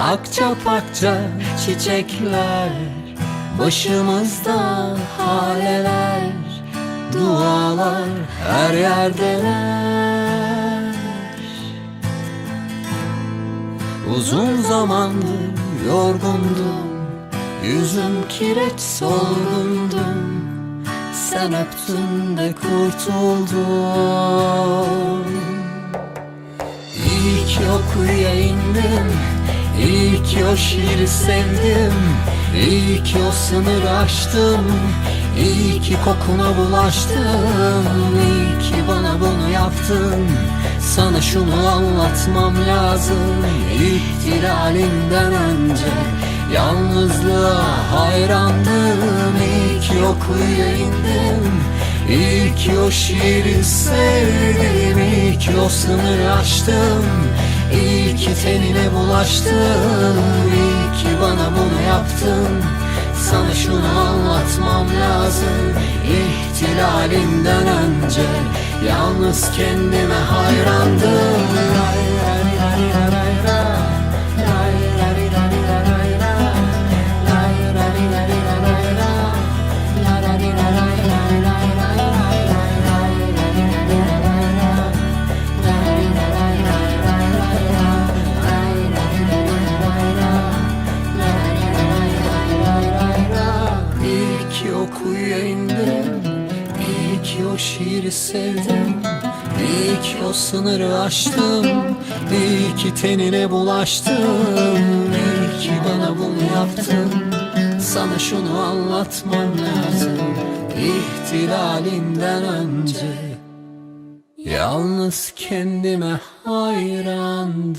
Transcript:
Akça pakça çiçekler Başımızda haleler Dualar her yerdeler. Uzun zamandır yorgundum Yüzüm kireç solgundum. Sen öptün de kurtuldum ki o şiiri sevdim İyi ki o sınırı aştım İyi ki kokuna bulaştım İyi ki bana bunu yaptın. Sana şunu anlatmam lazım İhtilalinden önce Yalnızlığa hayrandım. İyi ki o kuyuya indim İyi ki o şiiri sevdim İyi ki o sınırı aştım ki tenine bulaştım İyi ki bana bunu yaptın. Sana şunu anlatmam lazım İhtilalinden önce Yalnız kendime hayrandım kuyuya indim. İyi ki o şiiri sevdim. İyi ki o sınırı aştım. İyi ki tenine bulaştım. İyi ki bana bunu yaptın. Sana şunu anlatmam lazım. İhtilalinden önce. Yalnız kendime hayrandım